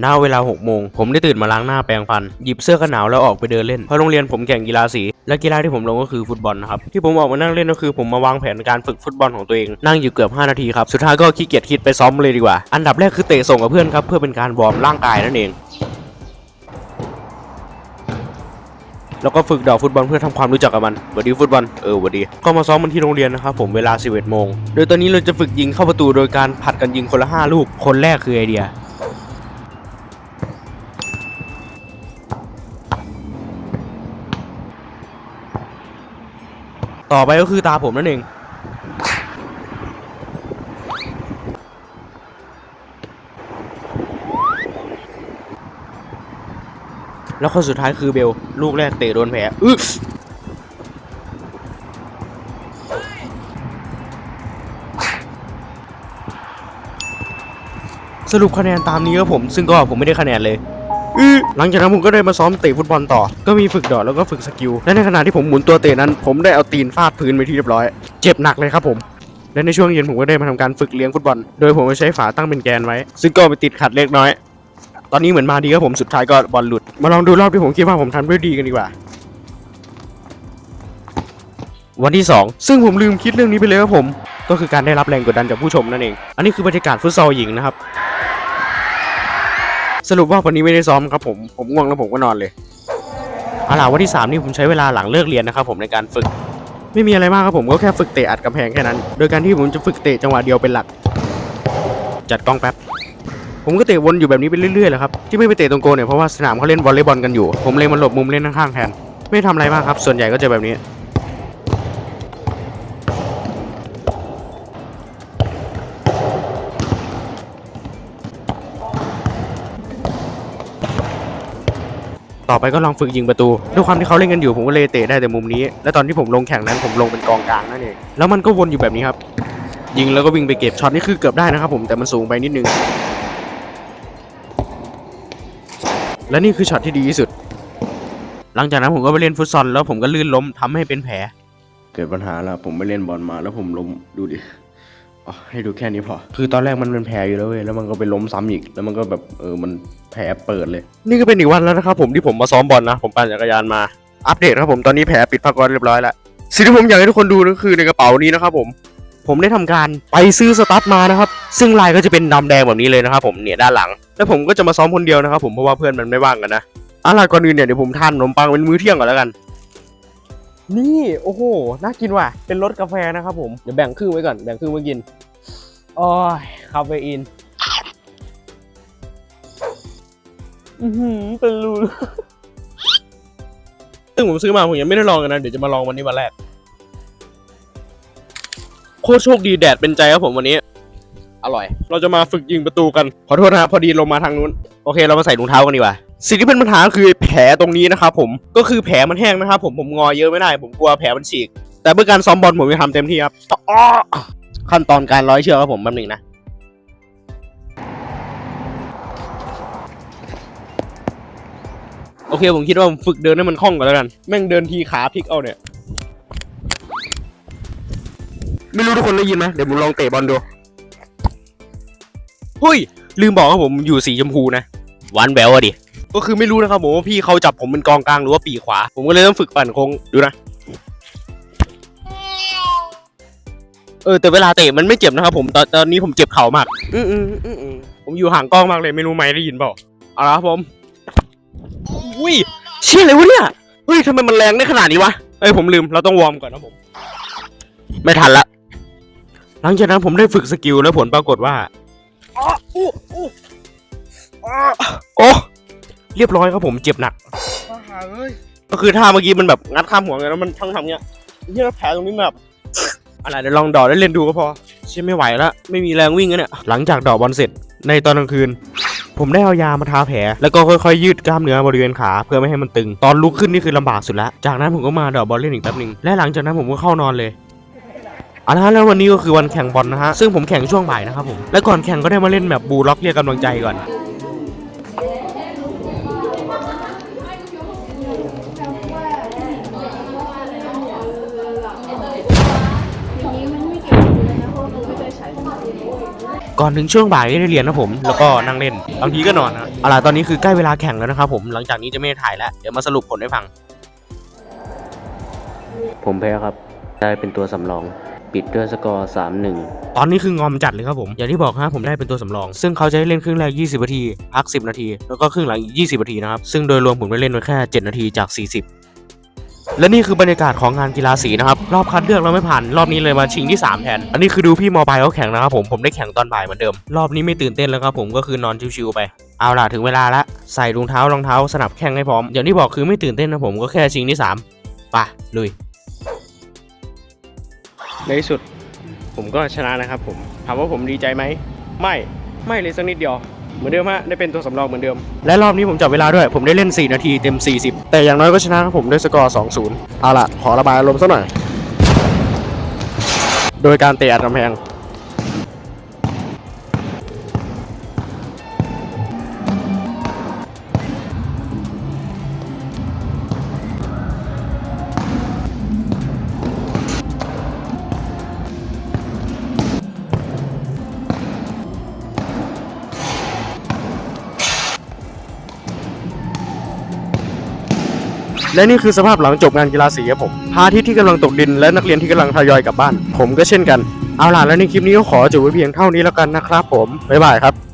หน้าเวลา6โมงผมได้ตื่นมาล้างหน้าแปรงฟัน หยิบเสื้อกันหนาวแล้วออกไปเดินเล่น เพราะโรงเรียนผมแข่งกีฬาสี และกีฬาที่ผมลงก็คือฟุตบอลนะครับ ที่ผมออกมานั่งเล่นก็คือผมมาวางแผนการฝึกฟุตบอลของตัวเอง นั่งอยู่เกือบ 5 นาทีครับ สุดท้ายก็ขี้เกียจคิดไปซ้อมเลยดีกว่า อันดับแรกคือเตะส่งกับเพื่อนครับเพื่อเป็นการวอร์มร่างกายนั่นเอง แล้วก็ฝึกเดอกฟุตบอลเพื่อทำความรู้จักกับมันหวัดดีฟุตบอล เออหวัดดี ก็มาซ้อมมันที่โรงเรียนนะครับผมเวลา 11โมง โดยตอนนี้เราจะฝึกยิงเข้าประตูโดยการผัดกันยิงคนละ5ลูก คนแรกคือไอเดีย ต่อไปก็คือตาผมนั่นเองแล้วคนสุดท้ายคือเบล ลูกแรกเตะโดนแผลอึสรุปคะแนนตามนี้ครับผม ซึ่งก็ผมไม่ได้คะแนนเลย อื้อหลังจากนั้นผมก็ได้มาซ้อมเตะฟุตบอลต่อ ก็มีฝึกดอดแล้วก็ฝึกสกิล และในขณะที่ผมหมุนตัวเตะนั้น ผมได้เอาตีนฟาดพื้นไปที่เรียบร้อย เจ็บหนักเลยครับผม และในช่วงเย็นผมก็ได้มาทำการฝึกเลี้ยงฟุตบอล โดยผมใช้ฝาตั้งเป็นแกนไว้ ซึ่งก็ไปติดขัดเล็กน้อย ตอนนี้เหมือนมาดีครับผม สุดท้ายก็บอลหลุด มาลองดูรอบที่ผมคิดว่าผมทำได้ดีกันดีกว่าวันที่ 2 ซึ่งผมลืมคิดเรื่องนี้ไปเลยครับผม ก็คือการได้รับแรงกดดันจากผู้ชมนั่นเอง อันนี้คือบรรยากาศฟุตซอลหญิงนะครับ สรุปว่าวันนี้ไม่ได้ซ้อมครับผมผมง่วงแล้วผมก็นอนเลยอาล่ะวันที่ 3 นี่ผมใช้เวลาหลังเลิกเรียนนะครับผมในการฝึก ไม่มีอะไรมากครับผมก็แค่ฝึกเตะอัดกำแพงแค่นั้น โดยการที่ผมจะฝึกเตะจังหวะเดียวเป็นหลัก จัดกล้องแป๊บผมก็เตะวนอยู่แบบนี้ไปเรื่อยๆแหละครับที่ไม่ไปเตะตรงโกเนี่ยเพราะว่าสนามเขาเล่นวอลเลย์บอลกันอยู่ ผมเลยมาหลบมุมเล่นข้างๆแทน ไม่ทำอะไรมากครับ ส่วนใหญ่ก็จะแบบนี้ อไปก็ลองฝึกยิงประตูด้วยความที่เขาเล่นกันอยู่ผมก็เลยเตะได้แต่มุมนี้ และตอนที่ผมลงแข่งนั้นผมลงเป็นกองกลางนั่นเองแล้วมันก็วนอยู่แบบนี้ครับยิงแล้วก็วิ่งไปเก็บช็อตนี่คือเกือบได้นะครับผมแต่มันสูงไปนิดนึงและนี่คือช็อตที่ดีที่สุด หลังจากนั้นผมก็ไปเล่นฟุตซอลแล้วผมก็ลื่นล้มทำให้เป็นแผล เกิดปัญหาแล้วผมไปเล่นบอลมาแล้วผมล้มดูดิ ให้ดูแค่นี้พอ คือตอนแรกมันเป็นแผลอยู่แล้วเว้ย แล้วมันก็ไปล้มซ้ำอีก แล้วมันก็แบบเออ มันแผลเปิดเลย นี่ก็เป็นอีกวันแล้วนะครับผมที่ผมมาซ้อมบอลนะ ผมปั่นจักรยานมา อัปเดตครับผมตอนนี้แผลปิดพักร้อนเรียบร้อยแล้ว สิ่งที่ผมอยากให้ทุกคนดูก็คือในกระเป๋านี้นะครับผม ผมได้ทำการไปซื้อสตั๊ดมานะครับ ซึ่งลายก็จะเป็นดำแดงแบบนี้เลยนะครับผมเนี่ยด้านหลัง แล้วผมก็จะมาซ้อมคนเดียวนะครับผมเพราะว่าเพื่อนมันไม่ว่างกันนะเอาล่ะก่อนอื่นเนี่ยเดี๋ยวผมทานขนมปังเป็นมื้อเที่ยงก่อนแล้วกัน นี่โอ้โหน่ากินว่ะ เป็นรสกาแฟนะครับผมเดี๋ยวแบ่งครึ่งไว้ก่อนแบ่งครึ่งไว้กินโอ้ยคาเฟอีนอือหือเป็นรูซึ่งผมซื้อมาผมยังไม่ได้ลองกันนะเดี๋ยวจะมาลองวันนี้วันแรกโคตรโชคดีแดดเป็นใจครับผมวันนี้ อร่อย เราจะมาฝึกยิงประตูกัน ขอโทษนะครับพอดีลงมาทางนู้น โอเค เรามาใส่รองเท้ากันดีกว่า สิ่งที่เป็นปัญหาคือแผลตรงนี้นะครับผมก็คือแผลมันแห้งนะครับผมผมงอเยอะไม่ได้ ผมกลัวแผลมันฉีก แต่เมื่อการซ้อมบอลผมจะทำเต็มที่ครับขั้นตอนการร้อยเชือกครับผมแป๊บหนึงนะโอเคผมคิดว่าผมฝึกเดินให้มันคล่องก่อนแล้วกันแม่งเดินทีขาพลิกเอาเนี่ย ไม่รู้ทุกคนได้ยินไหมเดี๋ยวผมลองเตะบอลดูเฮ้ยลืมบอกว่าผมอยู่สีชมพูนะหวานแบวอะดิ ก็คือไม่รู้นะครับผมว่าพี่เขาจับผมเป็นกองกลางหรือว่าปีกขวา ผมก็เลยต้องฝึกปั่นโค้งดูนะ เออแต่เวลาเตะมันไม่เจ็บนะครับผมตอนตอนนี้ผมเจ็บเข่ามาก อืมอืมอืมอืมผมอยู่ห่างกล้องมากเลยไม่รู้ไหมค์ได้ยินเปล่าเอาละครับผมอุ้ยเชี่ยอะไรวะเนี่ยเฮ้ยทำไมมันแรงได้ขนาดนี้วะเอ้ยผมลืมเราต้องวอร์มก่อนนะผม ไม่ทันละ หลังจากนั้นผมได้ฝึกสกิลแล้วผลปรากฏว่าอ้ออู้อู้อ้อโอ้ เรียบร้อยครับผมเจ็บหนักก็คือท่าเมื่อกี้มันแบบงัดข้ามหัวไงแล้วมันทั้งทำเงี้ยที่เราแผลตรงนี้แบบ อะไรเดี๋ยวลองดอดได้เล่นดูก็พอเชื่อไม่ไหวแล้วไม่มีแรงวิ่งแล้วเนี่ยหลังจากดอกบอลเสร็จในตอนกลางคืน ผมได้เอายามาทาแผล แล้วก็ค่อยๆยืดกล้ามเนื้อบริเวณขาเพื่อไม่ให้มันตึง ตอนลุกขึ้นนี่คือลำบากสุดแล้วจากนั้นผมก็มาดอกบอลเล่นอีกแป๊บหนึงและหลังจากนั้นผมก็เข้านอนเลยเอาละฮะแล้ววันนี้ก็คือวันแข่งบอลนะฮะซึ่งผมแข่งช่วงบ่ายนะครับผมและก่อนแข่งก็ได้มาเล่นแบบบูลล็อกเรียกกำลังใจก่อน ก่อนถึงช่วงบ่ายก็ได้เรียนนะผม แล้วก็นั่งเล่น บางทีก็นอนนะเอาล่ะตอนนี้คือใกล้เวลาแข่งแล้วนะครับผม หลังจากนี้จะไม่ได้ถ่ายแล้ว เดี๋ยวมาสรุปผลให้ฟัง ผมแพ้ครับ ได้เป็นตัวสำรอง ปิดด้วยสกอร์ 3-1 ตอนนี้คืองอมจัดเลยครับผม อย่างที่บอกฮะผมได้เป็นตัวสำรอง ซึ่งเขาจะให้เล่นครึ่งแรก 20 นาที พัก 10 นาที แล้วก็ครึ่งหลังอีก20 นาทีนะครับ ซึ่งโดยรวมผมได้เล่นไปแค่ 7 นาทีจาก 40 และนี่คือบรรยากาศของงานกีฬาสีนะครับ รอบคัดเลือกเราไม่ผ่านรอบนี้เลยมาชิงที่ 3 แทน อันนี้คือดูพี่มอปลายเขาแข่งนะครับผมผมได้แข่งตอนบ่ายเหมือนเดิม รอบนี้ไม่ตื่นเต้นแล้วครับผมก็คือนอนชิวๆไปเอาล่ะถึงเวลาละใส่รองเท้ารองเท้าสนับแข่งให้พร้อมอย่างที่บอกคือไม่ตื่นเต้นนะผมก็แค่ชิงที่3ไปลุยในที่สุด ผมก็ชนะนะครับผมถามว่าผมดีใจไหมไม่ไม่เลยสักนิดเดียว เหมือนเดิมฮะได้เป็นตัวสำรองเหมือนเดิม และรอบนี้ผมจับเวลาด้วย ผมได้เล่น 4 นาทีเต็ม 40 แต่อย่างน้อยก็ชนะครับผมด้วยสกอร์ 2-0 เอาล่ะ ขอระบายอารมณ์สักหน่อย โดยการเตะอัดกำแพง และนี่คือสภาพหลังจบงานกีฬาสีครับผมพระอาทิตย์ที่กำลังตกดินและนักเรียนที่กำลังทยอยกลับบ้าน ผมก็เช่นกัน เอาล่ะแล้วในคลิปนี้ก็ขอจบไว้เพียงเท่านี้แล้วกันนะครับผมบ๊ายบายครับ